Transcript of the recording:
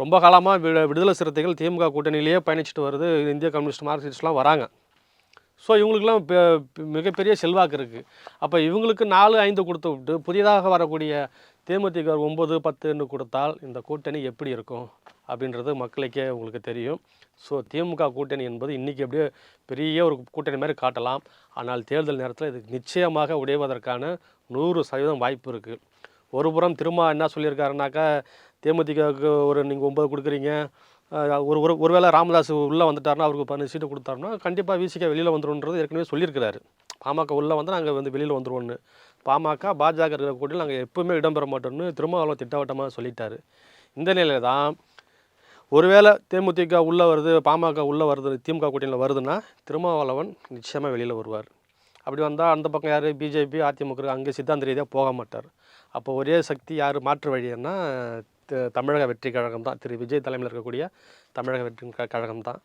ரொம்ப காலமாக விடு விடுதலை சிறுத்தைகள் திமுக கூட்டணியிலேயே பயணிச்சுட்டு வருது. இந்திய கம்யூனிஸ்ட் மார்க்சிஸ்ட்லாம் வராங்க. ஸோ இவங்களுக்குலாம் பெ- மிகப்பெரிய செல்வாக்கு இருக்குது அப்போ இவங்களுக்கு நாலு ஐந்து கொடுத்து விட்டு புதிதாக வரக்கூடிய தேமுதிக ஒம்பது பத்துன்னு கொடுத்தால் இந்த கூட்டணி எப்படி இருக்கும் அப்படின்றது மக்களுக்கே உங்களுக்கு தெரியும். ஸோ திமுக கூட்டணி என்பது இன்றைக்கி அப்படியே பெரிய ஒரு கூட்டணி மாதிரி காட்டலாம். ஆனால் தேர்தல் நேரத்தில் இது நிச்சயமாக உடைவதற்கான நூறு சதவீதம் வாய்ப்பு இருக்குது ஒரு புறம் திரும்ப என்ன சொல்லியிருக்காருனாக்கா தேமுதிகவுக்கு ஒரு நீங்கள் ஒம்பது கொடுக்குறீங்க. ஒரு ஒரு ஒருவேளை ராமதாஸ் உள்ளே வந்துட்டார்னா அவருக்கு பதினஞ்சு சீட்டு கொடுத்தாருன்னா கண்டிப்பாக விசிக வெளியில் வந்துருன்றது ஏற்கனவே சொல்லியிருக்கிறாரு. பாமக உள்ளே வந்து நாங்கள் வந்து வெளியில் வந்துருவோன்னு பாமக பாஜக இருக்கிற கூட்டில் நாங்கள் எப்பவுமே இடம்பெற மாட்டோம்னு திருமாவளவன் திட்டவட்டமாக சொல்லிட்டாரு. இந்த நிலையில தான் ஒருவேளை தேமுதிக உள்ளே வருது பாமக உள்ளே வருது திமுக கூட்டணியில் வருதுன்னா திருமாவளவன் நிச்சயமாக வெளியில் வருவார். அப்படி வந்தால் அந்த பக்கம் யார்? பிஜேபி அதிமுக அங்கே சித்தாந்த ரீதியாக போக மாட்டார். அப்போ ஒரே சக்தி யார்? மாற்று வழின்னா தமிழக வெற்றி கழகம் தான் திரு விஜய் தலைமையில் இருக்கக்கூடிய தமிழக வெற்றி க- கழகம் தான்